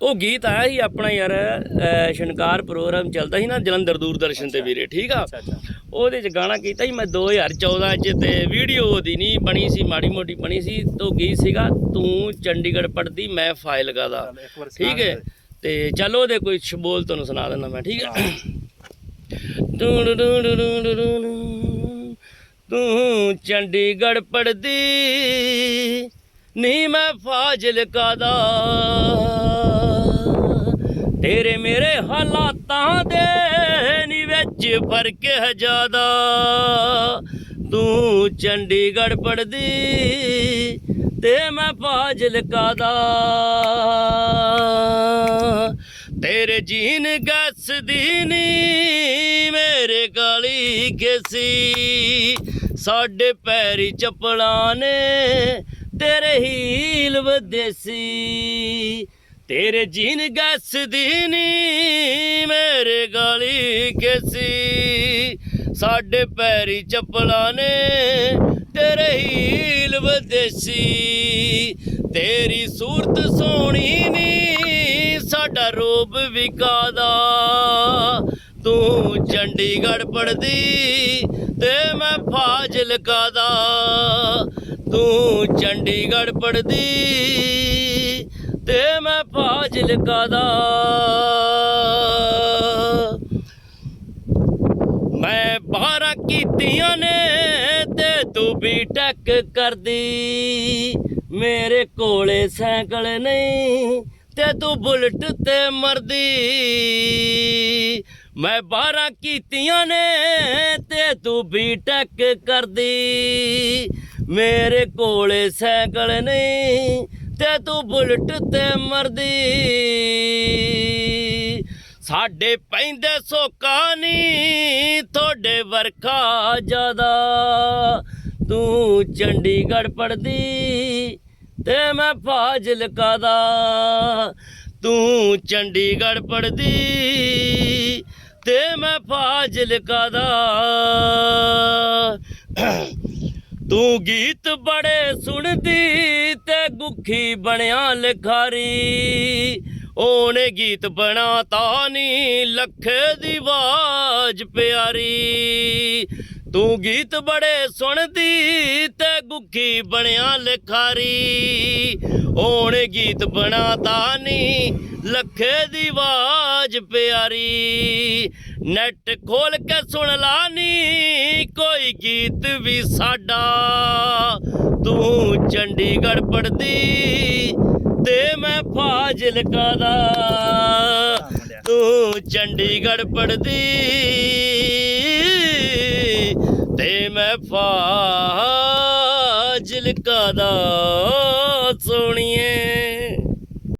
ਉਹ ਗੀਤ ਆਇਆ ਸੀ ਆਪਣਾ ਯਾਰ ਸ਼ਨਕਾਰ ਪ੍ਰੋਗਰਾਮ ਚੱਲਦਾ ਸੀ ਨਾ ਜਲੰਧਰ ਦੂਰਦਰਸ਼ਨ ਤੇ ਵੀਰੇ ਠੀਕ ਆ? ਉਹਦੇ ਚ ਗਾਣਾ ਕੀਤਾ ਸੀ ਮੈਂ 2014 ਚ ਤੇ ਵੀਡੀਓ ਉਹਦੀ ਨਹੀਂ ਬਣੀ ਸੀ ਮਾੜੀ ਮੋਟੀ ਬਣੀ ਸੀ ਤੋਂ ਗੀਤ ਸੀਗਾ ਤੂੰ ਚੰਡੀਗੜ੍ਹ ਪੜਦੀ ਮੈਂ ਫਾਈਲ ਗਾਦਾ ਠੀਕ ਹੈ? ਦੇ। ਤੇ ਚਲੋ ਉਹਦੇ ਕੋਈ ਸ਼ਬੋਲ ਤੁਹਾਨੂੰ ਸੁਣਾ ਦਿੰਦਾ ਮੈਂ ਠੀਕ ਹੈ? ਟੂੰ। ਤੂੰ ਚੰਡੀਗੜ੍ਹ ਪੜਦੀ ਨੀ ਮੈਂ ਫਾਜ਼ਿਲਕਾ ਦਾ। ਤੇਰੇ ਮੇਰੇ ਹਾਲਾਤਾਂ ਦੇ ਨੀ ਵਿੱਚ ਫ਼ਰਕ ਹੈ ਜ਼ਿਆਦਾ। ਤੂੰ ਚੰਡੀਗੜ੍ਹ ਪੜਦੀ ਤੇ ਮੈਂ ਫਾਜ਼ਿਲਕਾ ਦਾ। ਤੇਰੇ ਜੀਨ ਗੱਸ ਦੀ ਨੀ, ਮੇਰੇ ਗਾਲੀ ਗੇਸੀ ਸਾਡੇ ਪੈਰੀ ਚੱਪਲਾਂ ਨੇ ਤੇਰੇ ਹੀਲ ਵਿਦੇਸੀ ਤੇਰੇ ਜੀਨ ਗੱਸ ਦੀ ਨੀ, ਮੇਰੇ ਗਾਲੀ ਗੇਸੀ ਸਾਡੇ ਪੈਰੀ ਚੱਪਲਾਂ ਨੇ ਤੇਰੇ ਹੀਲ ਵਦੇਸ਼ੀ। ਤੇਰੀ ਸੂਰਤ ਸੋਹਣੀ ਨੀ, ਸਾਡਾ ਰੂਪ ਵਿਕਾਦਾ ਤੂੰ ਚੰਡੀਗੜ੍ਹ ਪੜਦੀ ਤੇ ਮੈਂ ਫਾਜ਼ਿਲਕਾ ਦਾ ਤੂੰ ਚੰਡੀਗੜ੍ਹ ਪੜਦੀ ਤੇ ਮੈਂ ਫਾਜ਼ਿਲਕਾ ਦਾ। ਮੈਂ ਬਾਰਾਂ ਕੀਤੀਆਂ ਨੇ ਤੇ ਤੂੰ ਵੀ ਟੱਕ ਕਰਦੀ। ਮੇਰੇ ਕੋਲੇ ਸਾਈਕਲ ਨਹੀਂ ਤੇ ਤੂੰ ਬੁਲਟ ਤੇ ਮਰਦੀ। ਮੈਂ ਬਾਰਾਂ ਕੀਤੀਆਂ ਨੇ ਤੇ ਤੂੰ ਵੀ ਟੱਕ ਕਰਦੀ। ਮੇਰੇ ਕੋਲੇ ਸਾਈਕਲ ਨਹੀਂ ਤੇ ਤੂੰ ਬੁਲਟ ਤੇ ਮਰਦੀ। ਸਾਡੇ ਪੈਂਦੇ ਸੋਕਾ ਨਹੀਂ, ਤੁਹਾਡੇ ਵਰਖਾ ਜ਼ਿਆਦਾ। ਤੂੰ ਚੰਡੀਗੜ੍ਹ ਪੜਦੀ ਤੇ ਮੈਂ ਫਾਜ਼ਿਲਕਾ ਦਾ। ਤੂੰ ਚੰਡੀਗੜ੍ਹ ਪੜਦੀ ਤੇ ਮੈਂ ਫਾਜ਼ਿਲਕਾ ਦਾ। ਤੂੰ ਗੀਤ ਬੜੇ ਸੁਣਦੀ ਤੇ ਬਣਿਆ ਲਿਖਾਰੀ। ਉਹਨੇ ਗੀਤ ਬਣਾਤਾ ਨੀ ਲੱਖੇ ਦੀ ਆਵਾਜ਼ ਪਿਆਰੀ। ਤੂੰ ਗੀਤ ਬੜੇ ਸੁਣਦੀ ਤੇ ਗੁੱਖੀ ਬਣਿਆ ਲਿਖਾਰੀ। ਉਹਨੇ ਗੀਤ ਬਣਾਤਾ ਨੀ ਲੱਖੇ ਦੀ ਆਵਾਜ਼ ਪਿਆਰੀ। ਨੈਟ ਖੋਲ ਕੇ ਸੁਣ ਲਾ ਨੀ ਕੋਈ ਗੀਤ ਵੀ ਸਾਡਾ। ਤੂੰ ਚੰਡੀਗੜ੍ਹ ਪੜਦੀ ਤੇ ਮੈਂ ਫਾਜ਼ਿਲਕਾ ਦਾ। ਤੂੰ ਚੰਡੀਗੜ੍ਹ ਪੜਦੀ ਤੇ ਮੈਂ ਫਾਜ਼ਿਲਕਾ ਦਾ ਸੋਣੀਏ